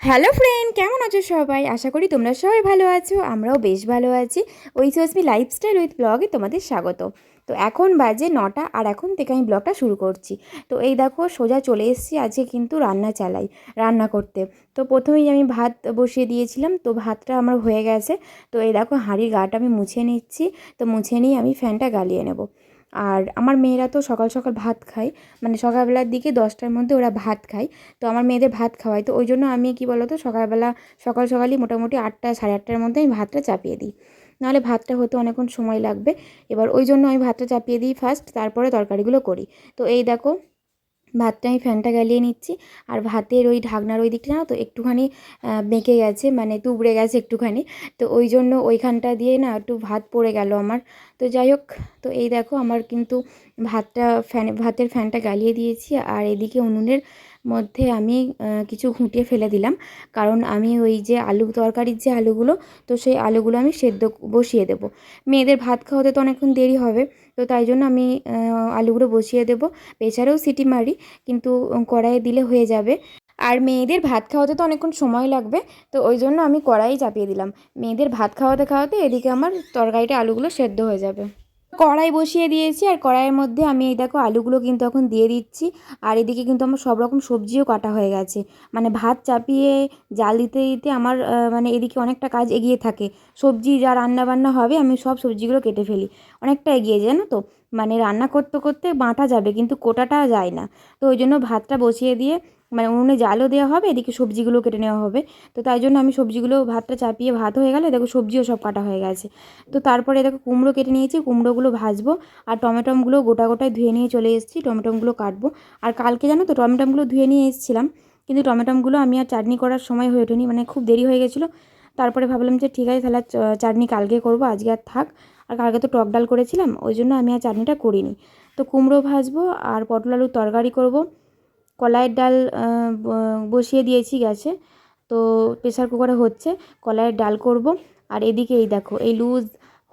Hello friend, কেমন আছো সবাই? আশা করি তোমরা সবাই ভালো আছো, আমরাও বেশ ভালো আছি। ওই সোসমি লাইফস্টাইল উইথ ব্লগে তোমাদের স্বাগত। তো এখন বাজে নটা, আর এখন থেকে আমি ব্লগটা শুরু করছি। তো এই দেখো, সোজা চলে এসেছি আজকে কিন্তু রান্না চালাই, রান্না করতে। তো প্রথমেই আমি ভাত বসিয়ে দিয়েছিলাম, তো ভাতটা আমার হয়ে গেছে। তো এই দেখো, হাঁড়ির গাটা আমি মুছে নিচ্ছি, তো মুছে নিয়ে আমি ফ্যানটা গালিয়ে নেব। আর আমার মেয়েরা তো সকাল সকাল ভাত খায়। মানে সকালবেলার দিকে দশটার মধ্যে ওরা ভাত খায়। তো আমার মেয়েদের ভাত খাওয়াই তো ওই জন্য আমি কি বলো তো সকালবেলা সকাল সকালই মোটামুটি আটটা, সাড়ে আটটার মধ্যে আমি ভাতটা চাপিয়ে দিই। নাহলে ভাতটা হতে অনেকক্ষণ সময় লাগবে। এবার ওই জন্য আমি ভাতটা চাপিয়ে দিই ফার্স্ট তারপরে তরকারিগুলো করি। তো এই দেখো ভাতটা আমি ফ্যানটা গালিয়ে নিচ্ছি। আর ভাতের ওই ঢাকনার ওই দিকটা না তো, একটুখানি বেঁকে গেছে মানে তুবড়ে গেছে একটুখানি। তো ওই জন্য ওইখানটা দিয়ে না একটু ভাত পড়ে গেল আমার। তো যাই হোক, তো এই দেখো আমার কিন্তু ভাতটা ফ্যান, ভাতের ফ্যানটা গালিয়ে দিয়েছি। আর এদিকে উনুনের মধ্যে আমি কিছু ঘুঁটিয়ে ফেলে দিলাম। কারণ আমি ওই যে আলু, তরকারির যে আলুগুলো, তো সেই আলুগুলো আমি সেদ্ধ বসিয়ে দেবো। মেয়েদের ভাত খাওয়াতে তো অনেকক্ষণ দেরি হবে। তো তাই জন্য আমি আলুগুলো বসিয়ে দেবো। এছাড়াও সিটি মারি, কিন্তু কড়াইয়ে দিলে হয়ে যাবে। আর মেয়েদের ভাত খাওয়াতে তো অনেকক্ষণ সময় লাগবে, তো ওই জন্য আমি কড়াই চাপিয়ে দিলাম। মেয়েদের ভাত খাওয়াতে খাওয়াতে এদিকে আমার তরকারিটা, আলুগুলো সেদ্ধ হয়ে যাবে। কড়াই বসিয়ে দিয়েছি আর কড়াইয়ের মধ্যে আমি এই দেখো আলুগুলো কিন্তু এখন দিয়ে দিচ্ছি। আর এদিকে কিন্তু আমার সব রকম সবজিও কাটা হয়ে গেছে। মানে ভাত চাপিয়ে জাল দিতে দিতে আমার মানে এদিকে অনেকটা কাজ এগিয়ে থাকে। সবজি যা রান্না বান্না হবে আমি সব সবজিগুলো কেটে ফেলি। অনেকটা এগিয়ে যায় না তো? মানে রান্না করতে করতে বাঁটা যাবে কিন্তু কোটাটা যায় না। তো ওই জন্য ভাতটা বসিয়ে দিয়ে মানে উনুনে জালও দেওয়া হবে, এদিকে সবজিগুলো কেটে নেওয়া হবে। তো তাই জন্য আমি সবজিগুলো ভাতটা চাপিয়ে, ভাত হয়ে গেলে, দেখো সবজিও সব কাটা হয়ে গেছে। তো তারপরে দেখো কুমড়ো কেটে নিয়েছি, কুমড়োগুলো ভাজবো আর টমেটোমগুলো গোটা গোটায় ধুয়ে নিয়ে চলে এসেছি টমেটোমগুলো কাটবো। আর কালকে জানো তো টমেটোমগুলো ধুয়ে নিয়ে এসেছিলাম, কিন্তু টমেটোমগুলো আমি আর চাটনি করার সময় হয়ে ওঠেনি মানে খুব দেরি হয়ে গেছিল। তারপরে ভাবলাম যে ঠিক আছে, তাহলে চাটনি কালকে করব, আজকে আর থাক। আর কালকে তো টক ডাল করেছিলাম, ওই জন্য আমি আর চাটনিটা করিনি। তো কুমড়ো ভাজবো আর পটল আলুর তরকারি করব। কলাইয়ের ডাল বসিয়ে দিয়েছি গ্যাসে। তো প্রেসার কুকারে হচ্ছে, কলাইয়ের ডাল করব। আর এদিকে এই দেখো, এই লুজ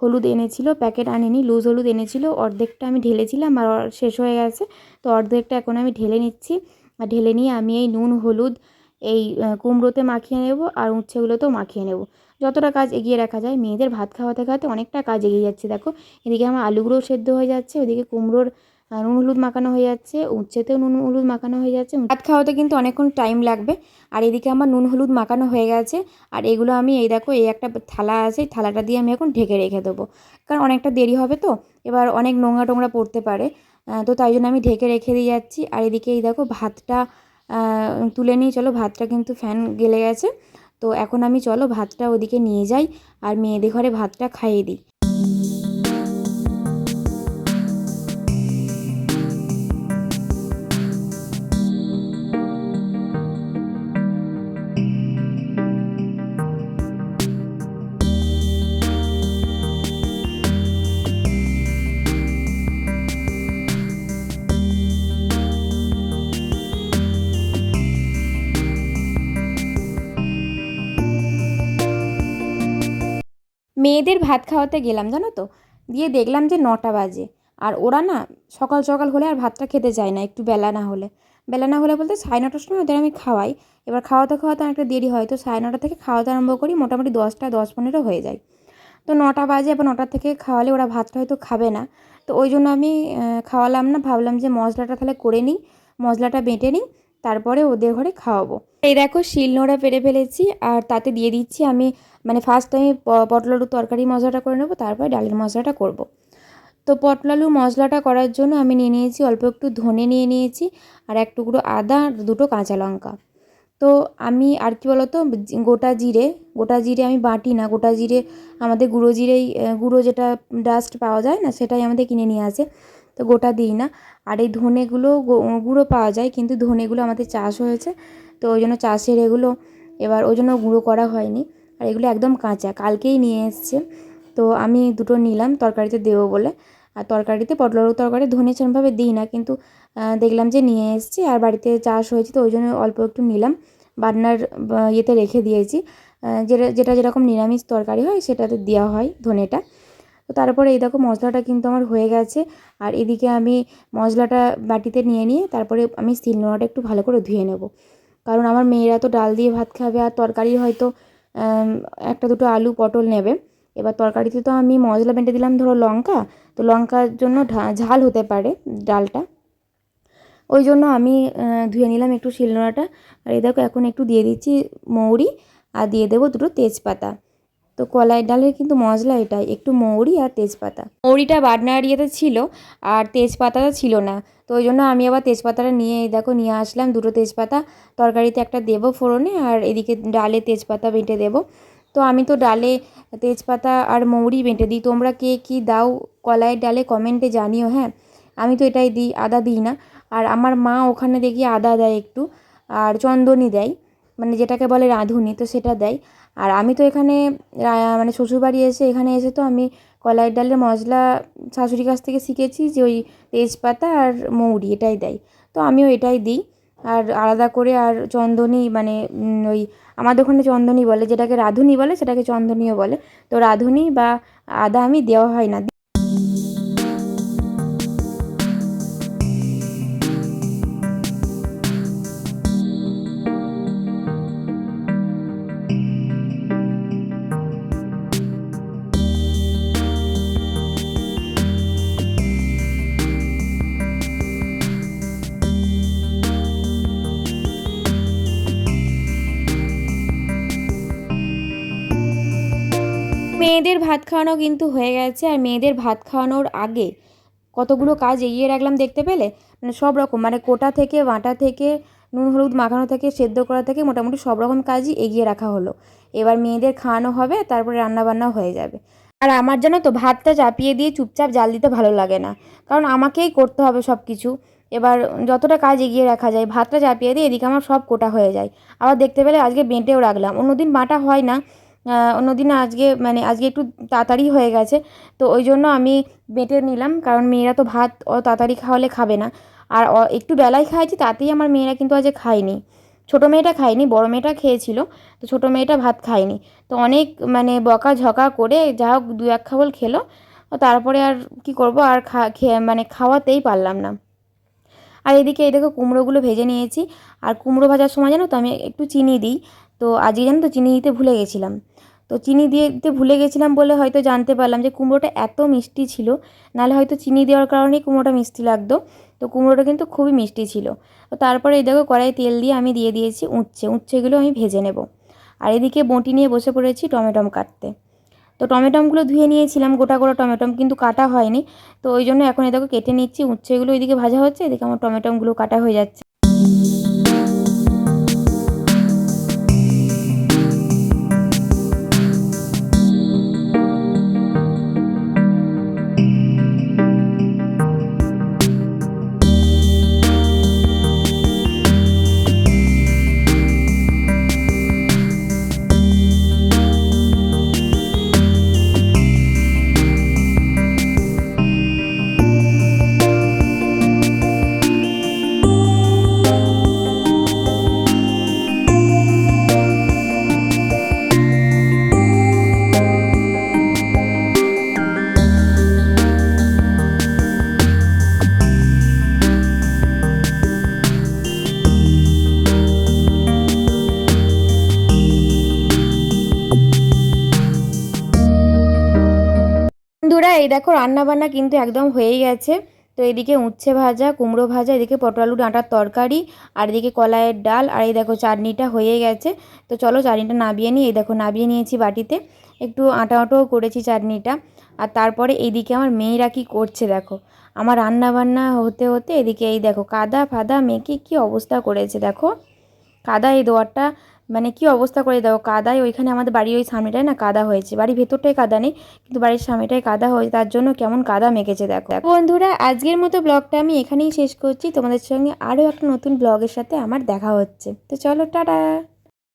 হলুদ এনেছিল, প্যাকেট আনেনি, লুজ হলুদ এনেছিল, অর্ধেকটা আমি ঢেলেছিলাম আর শেষ হয়ে গেছে। তো অর্ধেকটা এখন আমি ঢেলে নিচ্ছি। আর ঢেলে নিয়ে আমি এই নুন, হলুদ, এই কুমড়োতে মাখিয়ে নেব আর উচ্ছেগুলোতেও মাখিয়ে নেব। যতটা কাজ এগিয়ে রাখা যায়, মেয়েদের ভাত খাওয়াতে খাওয়াতে অনেকটা কাজ এগিয়ে যাচ্ছে। দেখো, এদিকে আমার আলুগুলোও সেদ্ধ হয়ে যাচ্ছে, ওদিকে কুমড়োর নুন হলুদ মাখানো হয়ে যাচ্ছে, উচ্ছেতেও নুন হলুদ মাখানো হয়ে যাচ্ছে, ভাত খাওয়াতে কিন্তু অনেকক্ষণ টাইম লাগবে। আর এদিকে আমার নুন হলুদ মাখানো হয়ে গেছে, আর এগুলো আমি, এই দেখো, এই একটা থালা আছে থালাটা দিয়ে আমি এখন ঢেকে রেখে দেবো। কারণ অনেকটা দেরি হবে তো, এবার অনেক নোংরা টোংরা পড়তে পারে। তো তাই জন্য আমি ঢেকে রেখে দিয়ে যাচ্ছি। আর এদিকে এই দেখো, ভাতটা তুলে নিয়ে চলো, ভাতটা কিন্তু ফ্যান গেলে গেছে। তো এখন আমি, চলো, ভাতটা ওদিকে নিয়ে যাই, আর মেয়েদের ঘরে ভাতটা খাইয়ে দিই। মেয়েদের ভাত খাওয়াতে গেলাম, জানো তো? দিয়ে দেখলাম যে নটা বাজে। আর ওরা না সকাল সকাল হলে আর ভাতটা খেতে চায় না, একটু বেলা না হলে। বেলা না হলে বলতে সাড়ে নটার সময় ওদের আমি খাওয়াই। এবার খাওয়াতে খাওয়াতে অনেকটা দেরি হয়, তো সাড়ে নটা থেকে খাওয়াতে আরম্ভ করি, মোটামুটি দশটা, দশ পনেরো হয়ে যায়। তো নটা বাজে, এবার নটা থেকে খাওয়ালে ওরা ভাতটা হয়তো খাবে না। তো ওই জন্য আমি খাওয়ালাম না, ভাবলাম যে মশলাটা তাহলে করে নিই, মশলাটা বেটে নিই, তারপরে ওদের ঘরে খাওয়াবো। এই দেখো শিল নোড়া পেরে ফেলেছি, আর তাতে দিয়ে দিচ্ছি আমি মানে ফার্স্ট আমি পটল আলু তরকারি মশলাটা করে নেব, তারপরে ডালের মশলাটা করব। তো পটল আলু মশলাটা করার জন্য আমি নিয়ে নিয়েছি, অল্প একটু ধনে নিয়ে নিয়েছি আর এক টুকরো আদা আর দুটো কাঁচা লঙ্কা। তো আমি আর কি বলতো গোটা জিরে গোটা জিরে আমি বাটি না, গোটা জিরে আমাদের গুঁড়ো জিরেই গুঁড়ো যেটা ডাস্ট পাওয়া যায় না, সেটাই আমাদের কিনে নিয়ে আসে, তো গোটা দিই না। আর এই ধনেগুলো গুঁড়ো পাওয়া যায়, কিন্তু ধনেগুলো আমাদের চাষ হয়েছে, তো ওই জন্য চাষের এগুলো এবার ওই জন্য গুঁড়ো করা হয়নি। আর এগুলো একদম কাঁচা, কালকেই নিয়ে এসছে। তো আমি দুটো নিলাম, তরকারিতে দেবো বলে। আর তরকারিতে পটল আলু তরকারি ধনে সেরমভাবে দিই না, কিন্তু দেখলাম যে নিয়ে এসছে আর বাড়িতে চাষ হয়েছে, তো ওই জন্য অল্প একটু নিলাম। বাটনার ইয়েতে রেখে দিয়েছি। যেটা যেটা যেরকম নিরামিষ তরকারি হয়, সেটাতে দেওয়া হয় ধনেটা। তো তারপরে এই দেখো মশলাটা কিন্তু আমার হয়ে গেছে। আর এদিকে আমি মশলাটা বাটিতে নিয়ে নিয়ে তারপরে আমি শিল নোড়াটা একটু ভালো করে ধুয়ে নেব। কারণ আমার মেয়েরা তো ডাল দিয়ে ভাত খাবে আর তরকারি হয়তো একটা দুটো আলু পটল নেবে। এবার তরকারিতে তো আমি মশলা বেটে দিলাম, ধরো লঙ্কা। তো লঙ্কার জন্য ঝাল হতে পারে ডালটা। ওই জন্য আমি ধুয়ে নিলাম একটু শিলনোড়াটা। আর এই দেখো, এখন একটু দিয়ে দিচ্ছি মৌরি। আর দিয়ে দেবো দুটো তেজপাতা। তো কলাই ডালের কিন্তু মশলা এটাই, একটু মৌরি আর তেজপাতা। মৌরিটা বাটনার ইয়েতে ছিল আর তেজপাতাটা ছিল না। তো ওই জন্য আমি আবার তেজপাতাটা নিয়ে দেখো নিয়ে আসলাম দুটো তেজপাতা। তরকারিতে একটা দেবো ফোড়নে আর এদিকে ডালে তেজপাতা বেটে দেবো। তো আমি তো ডালে তেজপাতা আর মৌরি বেটে দিই। তোমরা কে কী দাও কলাইয়ের ডালে কমেন্টে জানিও হ্যাঁ? আমি তো এটাই দিই, আদা দিই না। আর আমার মা ওখানে দেখি আদা দেয় একটু আর চন্দনই দেয়। মানে যেটাকে বলে রাঁধুনি, তো সেটা দেয়। আর আমি তো এখানে মানে শ্বশুরবাড়ি এসে এখানে এসে তো আমি কলাইয়ের ডালের মশলা শাশুড়ির কাছ থেকে শিখেছি যে ওই তেজপাতা আর মৌরি এটাই দেয়। তো আমিও এটাই দিই। আর আলাদা করে আর চন্দনী মানে ওই আমাদের ওখানে চন্দনী বলে, যেটাকে রাঁধুনি বলে সেটাকে চন্দনীও বলে। তো রাঁধুনি বা আদা আমি দেওয়া হয় না। মেয়েদের ভাত খাওয়ানো কিন্তু হয়ে গেছে, আর মেয়েদের ভাত খাওয়ানোর আগে কতগুলো কাজ এগিয়ে রাখলাম দেখতে পেলে? মানে সব রকম মানে কোটা থেকে, বাটা থেকে, নুন, হলুদ, মাখানো থেকে, সেদ্ধ করা থেকে মোটামুটি সব রকম কাজই এগিয়ে রাখা হলো। এবার মেয়েদের খাওয়ানো হবে, তারপরে রান্নাবান্নাও হয়ে যাবে। আর আমার জানো তো, ভাতটা চাপিয়ে দিয়ে চুপচাপ জাল দিতে ভালো লাগে না। কারণ আমাকেই করতে হবে সব কিছু এবার যতটা কাজ এগিয়ে রাখা যায়, ভাতটা চাপিয়ে দিয়ে এদিকে আমার সব কোটা হয়ে যায়। আবার দেখতে পেলে আজকে বেঁটেও রাখলাম। অন্যদিন বাটা হয় না। অন্যদিন আজকে মানে আজকে একটু তাড়াতাড়ি হয়ে গেছে। তো ওই জন্য আমি বেটে নিলাম, কারণ মেয়েরা তো ভাত অত তাড়াতাড়ি খাওয়ালে খাবে না। আর একটু বেলায় খাইছি, তাতেই আমার মেয়েরা কিন্তু আজকে খায়নি। ছোটো মেয়েটা খায়নি, বড় মেয়েটা খেয়েছিল, তো ছোটো মেয়েটা ভাত খায়নি। তো অনেক মানে বকা ঝকা করে যা হোক দু এক খাবল খেলো, তারপরে আর কি করব, আর খা মানে খাওয়াতেই পারলাম না। আর এদিকে এই দেখো কুমড়োগুলো ভেজে নিয়েছি, আর কুমড়ো ভাজার সময় জানো তো আমি একটু চিনি দিই তো আজকে জানো তো চিনি দিতে ভুলে গেছিলাম। তো চিনি দিয়ে দিতে ভুলে গেছিলাম বলে হয়তো জানতে পারলাম যে কুমড়োটা এত মিষ্টি ছিল, নাহলে হয়তো চিনি দেওয়ার কারণেই কুমড়োটা মিষ্টি লাগতো। তো কুমড়োটা কিন্তু খুবই মিষ্টি ছিল। তো তারপরে এই দেখো কড়াই তেল দিয়ে আমি দিয়ে দিয়েছি উচ্ছে। উচ্ছেগুলো আমি ভেজে নেব। আর এদিকে বঁটি নিয়ে বসে পড়েছি টমেটম কাটতে। তো টমেটমগুলো ধুয়ে নিয়েছিলাম, গোটা গোটা টমেটম কিন্তু কাটা হয়নি। তো ওই জন্য এখন এদিকে কেটে নিচ্ছি। উচ্ছেগুলো এদিকে ভাজা হচ্ছে, এদিকে আমার টমেটমগুলো কাটা হয়ে যাচ্ছে। এই দেখো রান্না বান্না কিন্তু একদম হয়েই গেছে। তো এদিকে উচ্ছে ভাজা, কুমড়ো ভাজা, এদিকে পটল আলু ডাঁটার তরকারি, আর এদিকে কলাইয়ের ডাল, আর এই দেখো চাটনিটা হয়ে গেছে। তো চলো চাটনিটা নাবিয়ে নিই, এই দেখো নাবিয়ে নিয়েছি বাটিতে। একটু আটা আটাও করেছি চাটনিটা। আর তারপরে এইদিকে আমার মেয়েরা কি করছে দেখো। আমার রান্না বান্না হতে হতে এদিকে এই দেখো কাদা ফাদা মেখে কি অবস্থা করেছে দেখো। কাদা এই দোয়ারটা মানে কি অবস্থা করে দাও? কাদায় ওইখানে আমাদের বাড়ির ওই সামনেটায় না কাদা হয়েছে। বাড়ির ভেতরটাই কাদা নেই, কিন্তু বাড়ির সামনেটায় কাদা হয়েছে, তার জন্য কেমন কাদা মেখেছে দেখো। দেখো বন্ধুরা, আজকের মতো ব্লগটা আমি এখানেই শেষ করছি। তোমাদের সঙ্গে আরও একটা নতুন ব্লগের সাথে আমার দেখা হচ্ছে। তো চলো, টাটা!